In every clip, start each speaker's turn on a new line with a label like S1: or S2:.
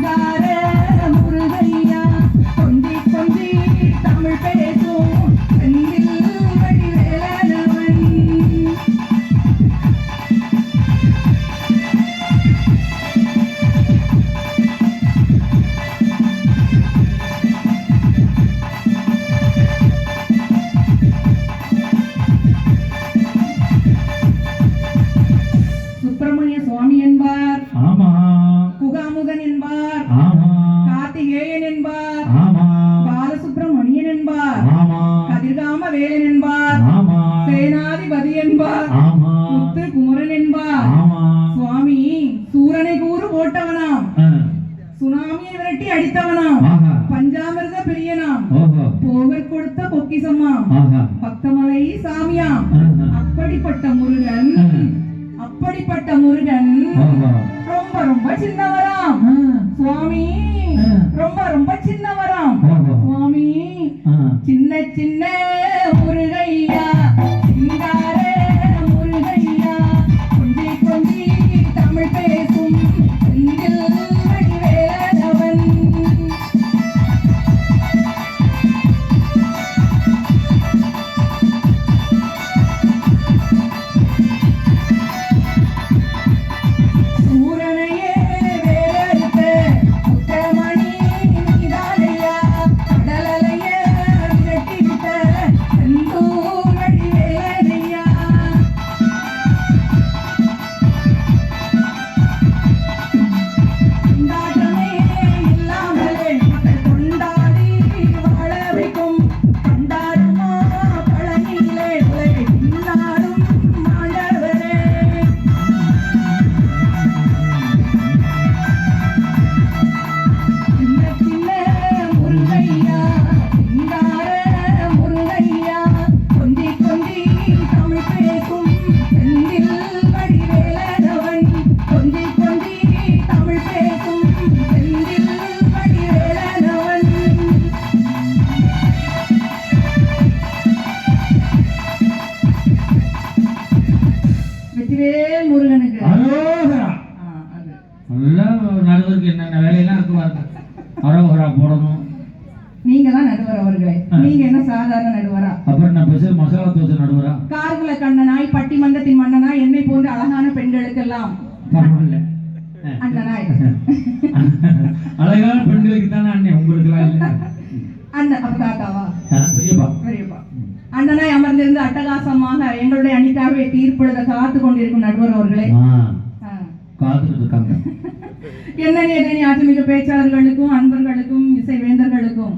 S1: vida.
S2: சேனாதிபதி என்பார் முத்து குமரன் என்பார் சுவாமி சூரனை கூறு போட்டவனாம்
S1: ஆ.
S2: சுனாமியை விரட்டி அடித்தவனாம் பஞ்சாமிர்த பிரியனாம் போகர் கொடுத்த பொக்கிசமாம் பக்தமலை சாமியாம். அப்படிப்பட்ட முருகன். அப்படிப்பட்ட முருகன். ரொம்ப ரொம்ப சின்னவராம். சுவாமி. ரொம்ப ரொம்ப சின்னவராம். சுவாமி. சின்ன சின்ன முருகனுக்கு.
S1: நல்லா நடுவருக்கு என்னென்ன வேலையெல்லாம் இருக்கு? பாருங்க அரோகரா போடணும்.
S2: நீங்க தான் நடுவர் அவர்களே. நீங்க என்ன சாதாரண நடுவரா?
S1: அப்புறம் நான் பேச மசாலா தோசை நடுவரா?
S2: கார்குல கண்ணனாய் பட்டிமன்றத்தின் மன்னனாய் என்னை போன்ற அழகான பெண்களுக்கெல்லாம்.
S1: பரவாயில்ல.
S2: அண்ணனாய். அட்டகாசமாக எங்களுடைய அணிக்காகவே தீர்ப்பெழுத காத்து கொண்டிருக்கும் நடுவர் அவர்களே.
S1: காத்துட்டு இருக்காங்க
S2: என்ன பேச்சாளர்களுக்கும் அன்பர்களுக்கும்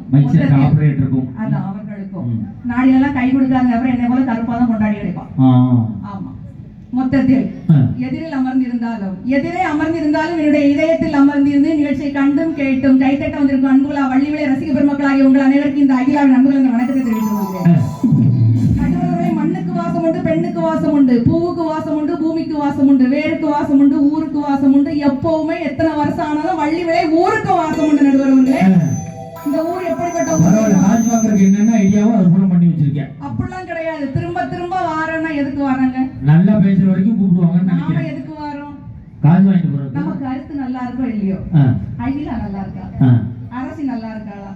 S2: அதான் அவர்களுக்கும். கை அப்புறம் போல கருப்பா தான் கொண்டாடி கிடைப்பான் ஆமா. மொத்தத்தில். எதிரில் அமர்ந்திருந்தாலும் எதிரே அமர்ந்திருந்தாலும் என்னுடைய இதயத்தில் அமர்ந்திருந்து நிகழ்ச்சியை கண்டும் கேட்டும் கைத்தட்ட வந்திருக்கும் அன்புலா வள்ளிவிலை ரசிக பெருமக்களாகிய உங்கள் அனைவருக்கும் இந்த அகிலாவின் அன்புகள் இந்த வணக்கத்தை தெரிவித்துக் கொள்கிறேன். பெண்ணுக்கு வாசம் உண்டு பூவுக்கு வாசம் உண்டு பூமிக்கு வாசம் உண்டு வேருக்கு வாசம் உண்டு ஊருக்கு வாசம் உண்டு எப்பவுமே எத்தனை வருஷம் ஆனாலும் வள்ளி விலை ஊருக்கு வாசம் உண்டு நடுவர்களே இந்த ஊர் எப்படிப்பட்ட ஊர்?
S1: என்னென்ன ஐடியாவோ அது பூரா பண்ணி வச்சிருக்கேன்.
S2: அப்படிலாம் கிடையாது. திரும்ப திரும்ப வாரேன்னா எதுக்கு வராங்க?
S1: நல்லா பேசுற வரைக்கும் கூப்பிடுவாங்கன்னு
S2: நாம
S1: நினைக்கிறேன்.
S2: எதுக்கு வாரோம்?
S1: காசு வாங்கிட்டு போறது.
S2: நம்ம கருத்து நல்லா இருக்கோ இல்லையோ? அகிலா நல்லா இருக்கா. அரசி நல்லா இருக்காளா?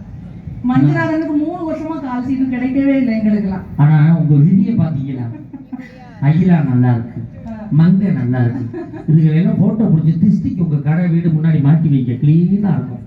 S2: மஞ்சுநாதனுக்கு மூணு வருஷமா கால் சீட்டு கிடைக்கவே இல்லை எங்களுக்கெல்லாம்.
S1: ஆனா உங்க விதியை பாத்தீங்களா? அகிலா நல்லா இருக்கு மங்க நல்லா இருக்கு இதுகளை எல்லாம் போட்டோ பிடிச்சி திஸ்டிக்கு உங்க கடை வீடு முன்னாடி மாட்டி வைக்க கிளீனா இருக்கும்.